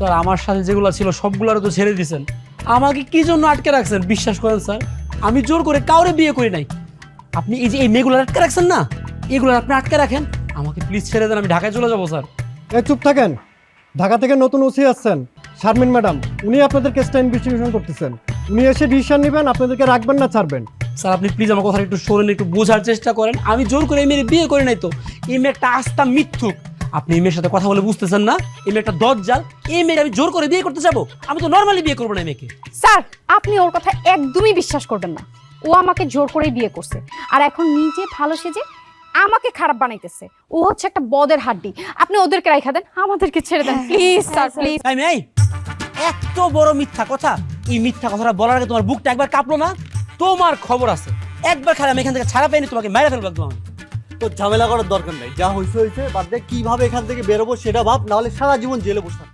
Sir আমার সাথে যেগুলো ছিল সবগুলো তো ছেড়ে দিয়েছেন আমাকে কি জন্য আটকে রাখছেন? বিশ্বাস করেন স্যার আমি জোর করে কাউরে বিয়ে করি নাই। আপনি এই যে এই মেয়েগুলো আটকে রাখছেন না এগুলো আপনি আটকে রাখেন। আমাকে প্লিজ ছেড়ে দেন আমি ঢাকায় চলে যাব স্যার। এই চুপ থাকেন। ঢাকা থেকে নতুন ওসি আসছেন শারমিন ম্যাডাম। উনি আপনাদের কেসটা ইনভেস্টিগেশন করতেছেন। উনি এসে ডিসিশন নেবেন আপনাদেরকে রাখবেন না ছাড়বেন। স্যার আপনি প্লিজ আমার কথা একটু শোনেন একটু বোঝার চেষ্টা করেন। আমি জোর করে এই মেয়ের বিয়ে করি নাই তো। এই মেয়ে একটা আস্থা মিথ্যুক। আপনি এই মেয়ের সাথে কথা বলে বুঝতেছেন না? এই মেয়ে একটা দজ্জাল এই মেয়ের আমি জোর করে বিয়ে করতে যাব। আমি তো নর্মালি বিয়ে করব না এই মেয়েকে। স্যার আপনি ওর কথা একদমই বিশ্বাস করবেন না। ও আমাকে জোর করেই বিয়ে করছে। আর এখন নিজে ভালো সেজে আমাকে খারাপ বানাইতেছে। ও হচ্ছে একটা বদের হাড্ডি। আপনি ওদেরকে রাইখা দেন আমাদেরকে ছেড়ে দেন। Please sir please. এই মেয়ে এত বড় মিথ্যা কথা। এই মিথ্যা কথাটা বলার আগে তোমার বুকটা একবার কাঁপলো না? তোমার খবর আছে। একবার খালি আমি এখান থেকে ছাড়া পাইনি তোমাকে মেরে ফেলব একদম। তো ঝামেলা করার দরকার নেই যা হয়েছে হয়েছে বাদ দিয়ে কীভাবে এখান থেকে বেরোবো সেটা ভাব, নাহলে সারা জীবন জেলে বসে।